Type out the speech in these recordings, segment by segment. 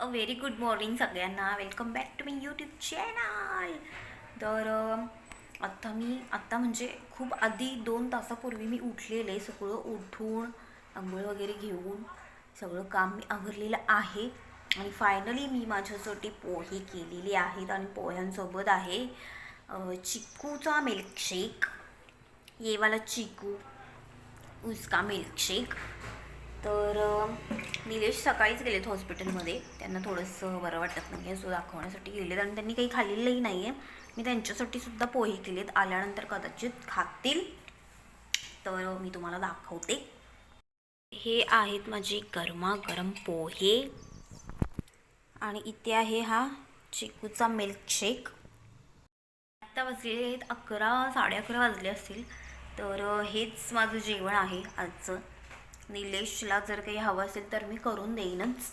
अ very good morning सगळ्यांना. Welcome back to me YouTube channel तर आत्ता मी आत्ता म्हणजे खूप आधी दोन तासापूर्वी मी उठलेले. सगळं उठून आंघोळ वगैरे घेऊन सगळं काम मी आवरलेलं आहे. आणि फायनली मी माझ्यासाठी पोहे केलेले आहेत आणि पोह्यांसोबत आहे चिकूचा मिल्कशेक येवाला चिकू उसका मिल्कशेक तर निलेश सकाळीच गेलेत हॉस्पिटलमध्ये. त्यांना थोडंसं बरं वाटत नाही आहे सो दाखवण्यासाठी गेलेत. आणि त्यांनी काही खाल्लेलंही नाही आहे. मी त्यांच्यासाठी सुद्धा पोहे केलेत. आल्यानंतर कदाचित खातील. तर मी तुम्हाला दाखवते. हे आहेत माझे गरमागरम पोहे. आणि इथे आहे हा चिकूचा मिल्कशेक आत्ता वाजलेले आहेत अकरा साडे अकरा वाजले असतील. तर हेच माझं जेवण आहे आजचं. निलेशला जर काही हवं असेल तर मी करून देईनच.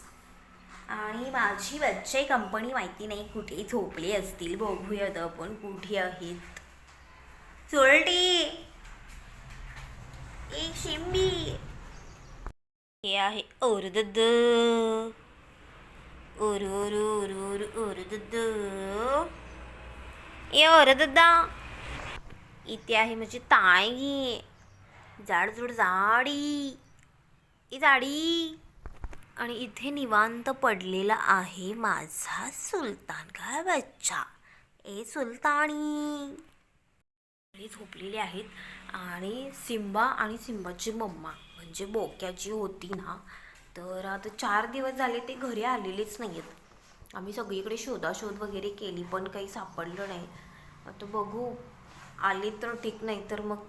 आणि माझी बच्चे कंपनी माहिती नाही कुठे झोपली असतील. बघूयात आपण कुठे आहेत. चोरटी! ए शिंबी! हे आहे ओरदद ओर ओर ओर ओर ओरदद ए ओरददा इथे आहे म्हणजे ताई. जाडजूड जाडी. ई जाडी. आणि इथे निवांत पडलेला आहे माझा सुलतान. काय बच्चा? ए सुलतानी. सगळे झोपलेले आहेत आणि सिम्बा आणि सिम्बाची मम्मा. म्हणजे बोक्याची होती ना. तर आता चार दिवस झाले ते घरी आलेलेच नाही आहेत आम्ही सगळीकडे शोधाशोध वगैरे केली पण काही सापडलं नाही. आता बघू. आले तर ठीक नाही तर मग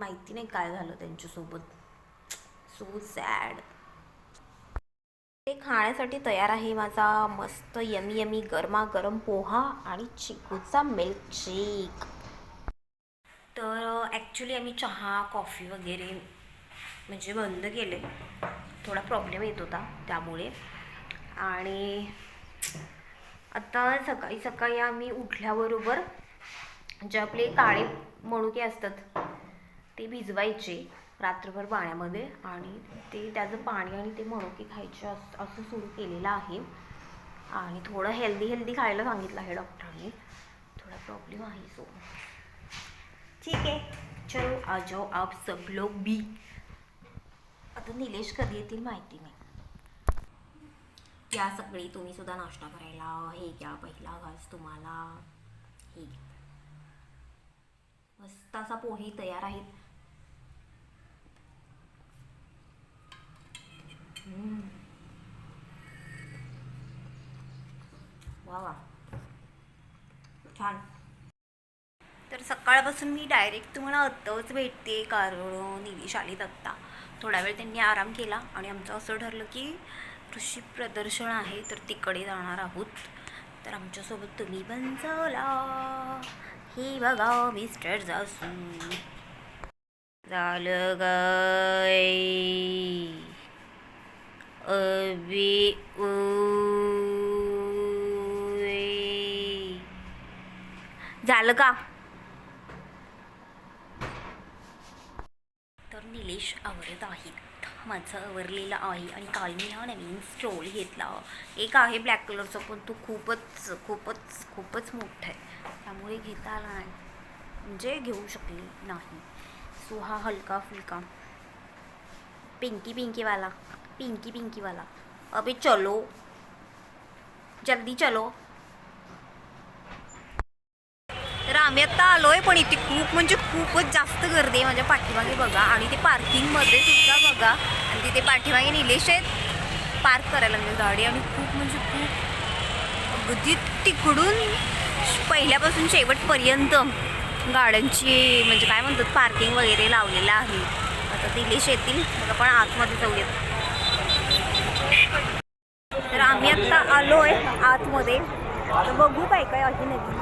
माहिती नाही काय झालं त्यांच्यासोबत. सो सॅड ते खाण्यासाठी तयार आहे माझा मस्त यमी यमी गरमागरम पोहा आणि चिकूचा मिल्कशेक तर uh, ॲक्च्युली आम्ही चहा कॉफी वगैरे म्हणजे बंद केले थोडा प्रॉब्लेम येत होता त्यामुळे. आणि आता सकाळी सकाळी आम्ही उठल्याबरोबर जे आपले काळे मणुके असतात ते भिजवायचे. रात्रभर पाण्यामध्ये आणि ते त्याचं पाणी आणि ते मणुके खायचे अस असं सुरू केलेलं आहे. आणि थोडं हेल्दी हेल्दी खायला सांगितलं आहे डॉक्टरांनी. थोडा प्रॉब्लेम आहे सो ठीक आहे. चलो आ जाओ आप सब लोग बी आता निलेश कधी येतील माहिती नाही. या सगळी तुम्ही सुद्धा नाश्ता करायला हे घ्या पहिला घास तुम्हाला. हे घ्या. मस्त असा पोहे तयार आहेत. वा छान. तर सकाळपासून मी डायरेक्ट तुम्हाला आत्ताच भेटते कारण निलेश आलीत आत्ता. थोडा वेळ त्यांनी आराम केला आणि आमचं असं ठरलं की कृषी प्रदर्शन आहे तर तिकडे जाणार आहोत. तर आमच्यासोबत तुम्ही पण चला. हे बघा मिस्टर जासू. झालं गाय वे झालं का? तर निलेश आवडत आहेत माझं आवरलेलं आहे आणि काल मी हा नवीन स्टोल घेतला. एक आहे ब्लॅक कलरचा पण तो खूपच खूपच खूपच मोठा आहे. त्यामुळे घेता आला नाही. म्हणजे घेऊ शकली नाही. सो हा हलका फुलका पिंकी पिंकीवाला पिंकी पिंकीवाला अबे चलो। जल्दी चलो। तर आम्ही आत्ता आलोय पण इथे खूप म्हणजे खूपच जास्त गर्दी आहे माझ्या पाठीमागे बघा. आणि ते पार्किंगमध्ये सुद्धा बघा. आणि तिथे पाठीमागे निलेश आहेत. पार्क करायला लागले गाडी आणि खूप म्हणजे खूप अगदी तिकडून पहिल्यापासून शेवटपर्यंत गाड्यांची म्हणजे काय म्हणतात पार्किंग वगैरे लावलेलं आहे. आता निलेश येतील. मग आपण आतमध्ये जाऊयात. आम्ही आत्ता आलोय आतमध्ये. तर बघू काय काय आहे नवीन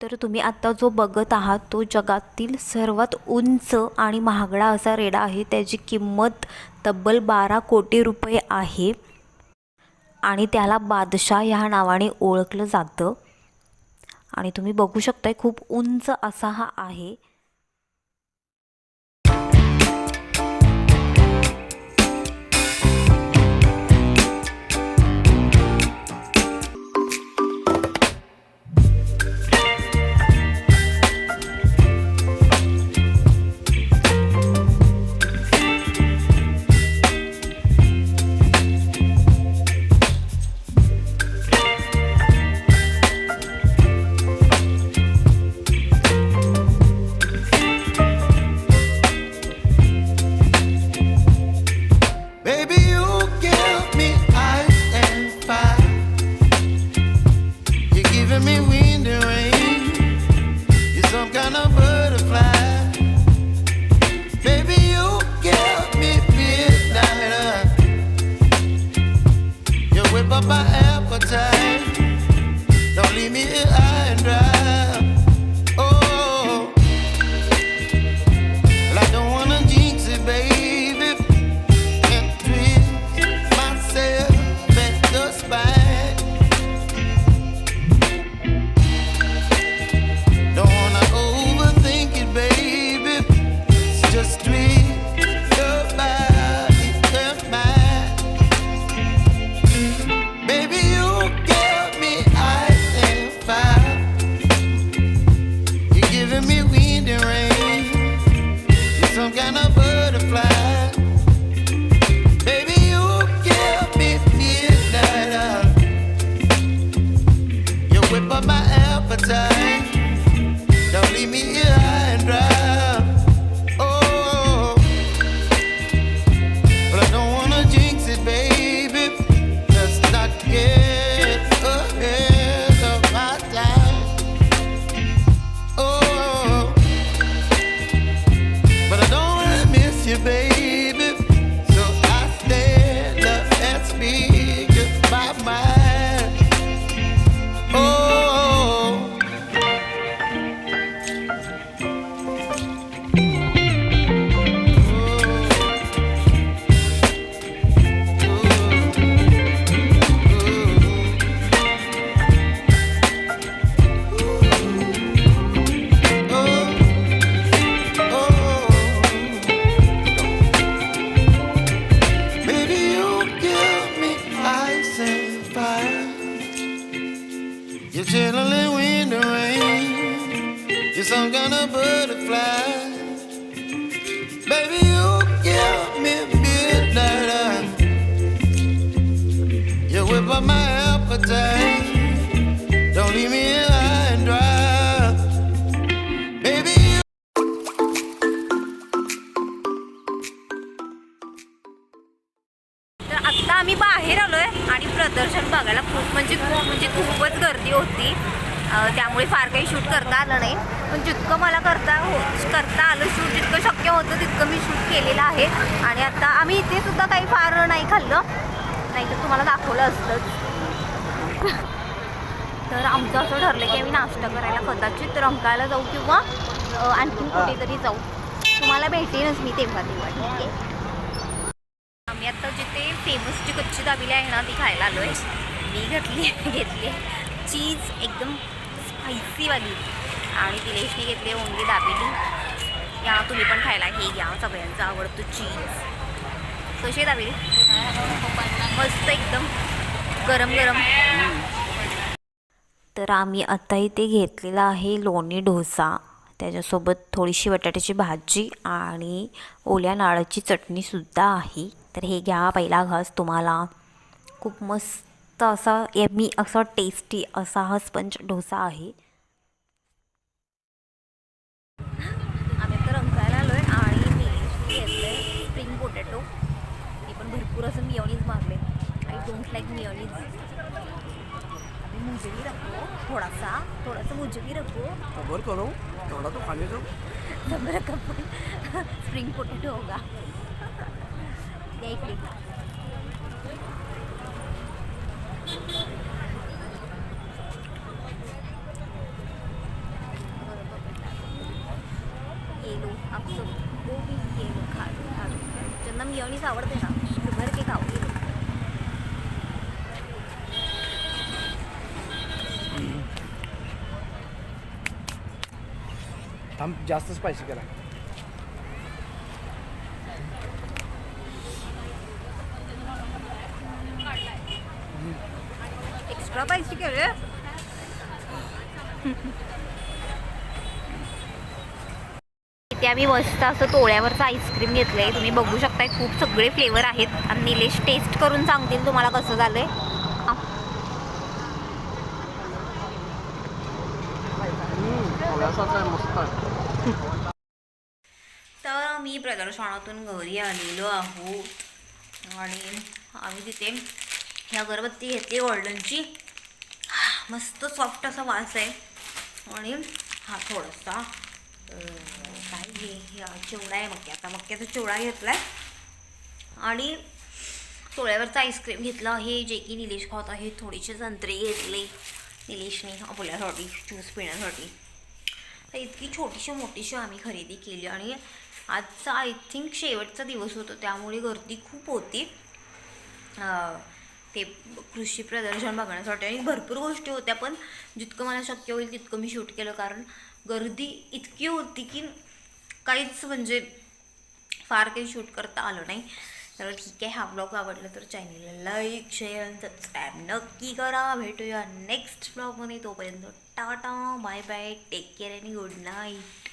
तर तुम्ही आत्ता जो बघत आहात तो जगातील सर्वात उंच आणि महागडा असा रेडा आहे. त्याची किंमत तब्बल बारा कोटी रुपये आहे. आणि त्याला बादशाह ह्या नावाने ओळखलं जातं. आणि तुम्ही बघू शकताय खूप उंच असा हा आहे. Appetite. Don't leave me here dry. Baby, you तर आत्ता आम्ही बाहेर आलोय आणि प्रदर्शन बघायला खूप म्हणजे खूप म्हणजे खूपच गर्दी होती त्यामुळे फार काही शूट करता आलं नाही पण जितकं मला करता हो करता आलं शूट जितकं शक्य होतं तितकं मी शूट केलेलं आहे आणि आता आम्ही इथे सुद्धा काही फार नाही खाल्लं नाही तर तुम्हाला दाखवलं असतंच तर आमचं असं ठरलं की आम्ही नाश्ता करायला कदाचित रंकायला जाऊ किंवा आणखीन कुठेतरी जाऊ. तुम्हाला भेटेनच मी तेव्हा तेव्हा ठीक आहे? आम्ही आता जिथे फेमस जी कच्ची दाबिली आहे ना ती खायला आलो आहे मी घातली घेतली. चीज एकदम स्पायसीवाली आणि तिलेशने घेतली ओनली दाबेली. या तुम्ही पण खायला. हे घ्या सगळ्यांचं आवडतं चीज. कशी दाबेली? मस्त एकदम. गरम गरम. तर आम्ही आता इथे घेतलेला आहे लोणी डोसा. त्याच्यासोबत थोडीशी बटाट्याची भाजी आणि ओल्या नाळाची चटणीसुद्धा आहे. तर हे घ्या पहिला घास तुम्हाला. खूप मस्त असा यमी असा टेस्टी असा हा स्पंज डोसा आहे. आम्ही तर रंगायला आलो आहे आणि मी घेतलं स्प्रिंग पोटॅटो हे पण भरपूर असं मी एवढीच आय डोंट लाईक मियोनीज अभी मुझे भी रखो थोड़ा सा थोड़ा सा मुझे भी रखो खबर करो थोड़ा तो खाने दो मेरा कप स्प्रिंग पोटैटो होगा. या इकडे. ये लो आप सब वो भी ये लो खा लो खा लो मियोनीज आवडते ना भर के खाओ ये लो थांब जास्त स्पायसी करा. एक्स्ट्रा इथे आम्ही मस्त असं तोळ्यावरचं आईस्क्रीम घेतलं आहे तुम्ही बघू शकताय खूप सगळे फ्लेवर आहेत. आणि निलेश टेस्ट करून सांगतील तुम्हाला कसं झालंय. आहे तर मी प्रदर्शनातून घरी आलेलो आहोत. आणि आम्ही तिथे ही अगरबत्ती घेतली गोल्डनची मस्त सॉफ्ट असा वास आहे. आणि हा थोडासा काय घे हे चिवडा आहे मक्याचा. मक्याचा चिवडा घेतला आहे आणि तोळ्यावरचा आईस्क्रीम घेतला आहे. जे की निलेश खात आहे. थोडीशी संत्री घेतली. निलेशने आपल्यासाठी ज्यूस पिण्यासाठी. तर इतकी छोटीशी मोठीशी आम्ही खरेदी केली आणि आजचा आय थिंक शेवटचा दिवस होता. त्यामुळे गर्दी खूप होती. ते कृषी प्रदर्शन बघण्यासाठी आणि भरपूर गोष्टी होत्या पण जितकं मला शक्य होईल तितकं मी शूट केलं. कारण गर्दी इतकी होती की काहीच म्हणजे फार काही शूट करता आलं नाही. तर ठीक आहे हा ब्लॉग आवडला तर चॅनलला लाईक शेअर आणि सबस्क्राईब नक्की करा भेटूया नेक्स्ट ब्लॉगमध्ये तोपर्यंत tata bye bye take care आणि गुड नाईट